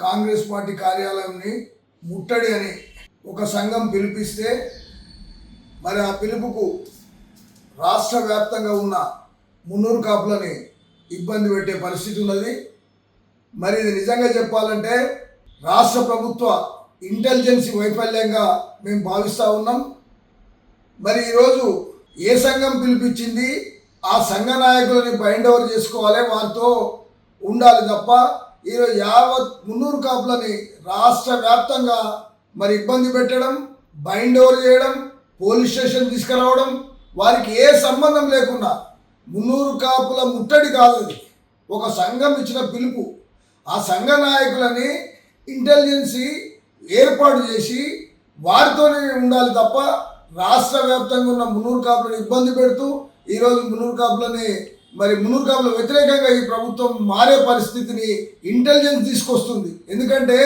Congress party కార్యాలయంని ముట్టడి అని ఒక సంఘం పిలిపిస్తే మరి ఆ పిలుపుకు రాష్ట్ర వ్యాప్తంగా ఉన్న మున్నూరు కాపులని ఇబ్బంది పెట్టే పరిస్థితి ఉన్నది. మరి ఇది నిజంగా చెప్పాలంటే రాష్ట్ర ప్రభుత్వ ఇంటెలిజెన్సీ వైఫల్యంగా మేము భావిస్తూ ఉన్నాం. మరి ఈరోజు ఏ సంఘం పిలిపించింది? ఆ సంఘ నాయకులని బైండ్ ఓవర్ చేసుకోవాలి వారితో ఉండాలి తప్ప ఈరోజు యావత్ మున్నూరు కాపులని రాష్ట్ర వ్యాప్తంగా మరి ఇబ్బంది పెట్టడం బైండ్ ఓవర్ చేయడం పోలీస్ స్టేషన్ తీసుకురావడం వారికి ఏ సంబంధం లేకుండా మున్నూరు కాపుల ముట్టడి కాదు ఒక సంఘం ఇచ్చిన పిలుపు. ఆ సంఘ నాయకులని ఇంటెలిజెన్సీ ఏర్పాటు చేసి వారితోనే ఉండాలి తప్ప రాష్ట్ర వ్యాప్తంగా ఉన్న మున్నూరు కాపులను ఇబ్బంది పెడుతూ ఈరోజు మున్నూరు కాపులని మరి మున్నూరు వ్యతిరేకంగా ఈ ప్రభుత్వం మారే పరిస్థితిని ఇంటెలిజెన్స్ తీసుకొస్తుంది. ఎందుకంటే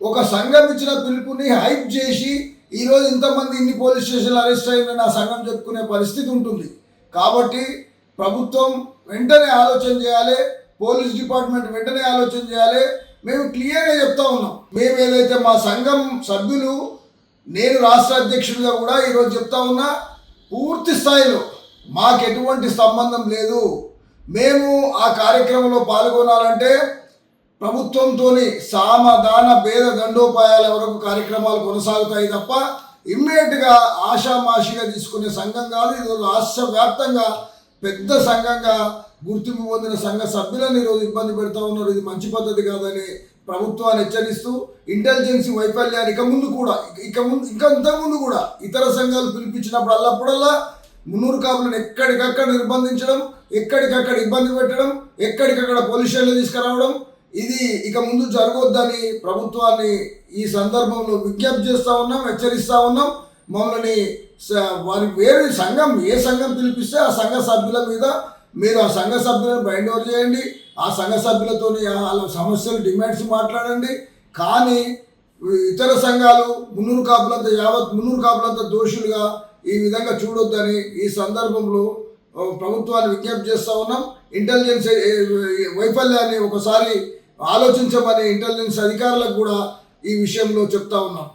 ఒక సంఘం ఇచ్చిన పిలుపుని హైప్ చేసి ఈరోజు ఇంతమంది ఇన్ని పోలీస్ స్టేషన్లు అరెస్ట్ అయిందని ఆ సంఘం చెప్పుకునే పరిస్థితి ఉంటుంది. కాబట్టి ప్రభుత్వం వెంటనే ఆలోచన చేయాలి పోలీస్ డిపార్ట్మెంట్ వెంటనే ఆలోచన చేయాలి. మేము క్లియర్గా చెప్తా ఉన్నాం. మేము ఏదైతే మా సంఘం సభ్యులు నేను రాష్ట్ర అధ్యక్షుడిగా కూడా ఈరోజు చెప్తా ఉన్నా పూర్తి స్థాయిలో మాకు ఎటువంటి సంబంధం లేదు. మేము ఆ కార్యక్రమంలో పాల్గొనాలంటే ప్రభుత్వంతో సామ దాన భేద దండోపాయాల వరకు కార్యక్రమాలు కొనసాగుతాయి తప్ప ఇమ్మీడియట్గా ఆషామాషిగా తీసుకునే సంఘం కాదు ఇది రాష్ట్ర వ్యాప్తంగా పెద్ద సంఘంగా గుర్తింపు పొందిన సంఘ సభ్యులను ఈరోజు ఇబ్బంది పెడతా ఉన్నారు. ఇది మంచి పద్ధతి కాదని ప్రభుత్వాన్ని హెచ్చరిస్తూ ఇంటెలిజెన్సీ వైఫల్యాన్ని ఇక ముందు కూడా ఇక ముందు ఇంకా ముందు కూడా ఇతర సంఘాలు పిలిపించినప్పుడు అల్లప్పుడల్లా మున్నూరు కాపులను ఎక్కడికక్కడ నిర్బంధించడం ఎక్కడికక్కడ ఇబ్బంది పెట్టడం ఎక్కడికక్కడ పోలీస్ స్టేషన్లు తీసుకురావడం ఇది ఇక ముందు జరగొద్దని ప్రభుత్వాన్ని ఈ సందర్భంలో విజ్ఞప్తి చేస్తూ ఉన్నాం హెచ్చరిస్తూ ఉన్నాం. మమ్మల్ని వారి వేరే సంఘం ఏ సంఘం పిలిపిస్తే ఆ సంఘ సభ్యుల మీద మీరు ఆ సంఘ సభ్యులను బైండ్ ఓవర్ చేయండి ఆ సంఘ సభ్యులతో వాళ్ళ సమస్యలు డిమాండ్స్ మాట్లాడండి. కానీ ఇతర సంఘాలు మున్నూరు కాపులంతా యావత్ మున్నూరు కాపులంతా దోషులుగా ఈ విధంగా చూడొద్దని ఈ సందర్భంలో ప్రభుత్వాన్ని విజ్ఞప్తి చేస్తూ ఉన్నాం. ఇంటెలిజెన్స్ వైఫల్యాన్ని ఒకసారి ఆలోచించమని ఇంటెలిజెన్స్ అధికారులకు కూడా ఈ విషయంలో చెప్తా ఉన్నాం.